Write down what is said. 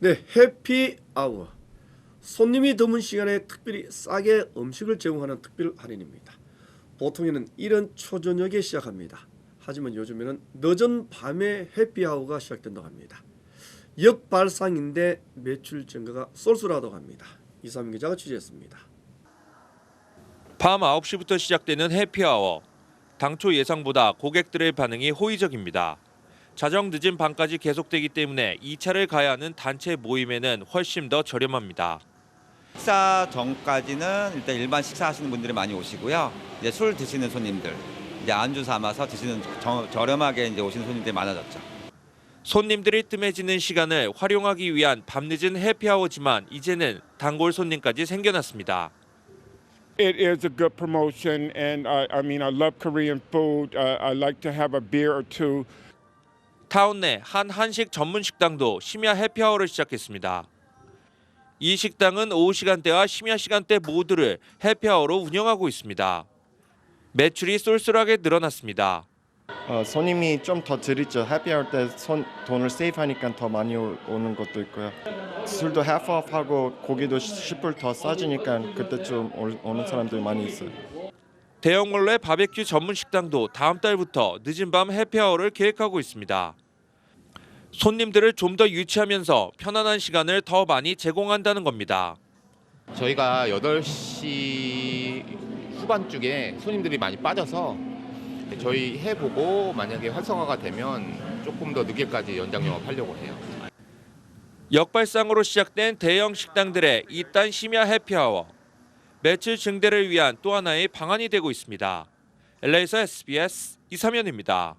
네, 해피 아워. 손님이 드문 시간에 특별히 싸게 음식을 제공하는 특별 할인입니다. 보통에는 이른 초저녁에 시작합니다. 하지만 요즘에는 늦은 밤에 해피아워가 시작된다고 합니다. 역발상인데 매출 증가가 쏠쏠하다고 합니다. 이삼인 기자가 취재했습니다. 밤 9시부터 시작되는 해피아워. 당초 예상보다 고객들의 반응이 호의적입니다. 자정 늦은 밤까지 계속되기 때문에 2차를 가야 하는 단체 모임에는 훨씬 더 저렴합니다. 식사 전까지는 일단 일반 식사하시는 분들이 많이 오시고요. 이제 술 드시는 손님들, 이제 안주 삼아서 드시는 저, 저렴하게 이제 오시는 손님들이 많아졌죠. 손님들이 뜸해지는 시간을 활용하기 위한 밤늦은 해피아워지만 이제는 단골 손님까지 생겨났습니다. It is a good promotion, and I, I mean, I love Korean food. Uh, I like to have a beer or two. 타운 내 한 한식 전문 식당도 심야 해피아워를 시작했습니다. 이 식당은 오후 시간대와 심야 시간대 모두를 해피아워로 운영하고 있습니다. 매출이 쏠쏠하게 늘어났습니다. 어, 손님이 좀더 드리죠. 해피할 때 손, 돈을 세이브하니까 더 많이 오, 오는 것도 있고요. 술도 half off 하고 고기도 10불 더 싸지니까 그때 좀 올- 오는 사람들이 많이 있어요. 대형 원로의 바베큐 전문 식당도 다음 달부터 늦은 밤 해피아워를 계획하고 있습니다. 손님들을 좀 더 유치하면서 편안한 시간을 더 많이 제공한다는 겁니다. 저희가 8시 후반쪽에 손님들이 많이 빠져서 저희 해보고 만약에 활성화가 되면 조금 더 늦게까지 연장 영업하려고 해요. 역발상으로 시작된 대형 식당들의 이딴 심야 해피아워. 매출 증대를 위한 또 하나의 방안이 되고 있습니다. LA에서 SBS 이사면입니다.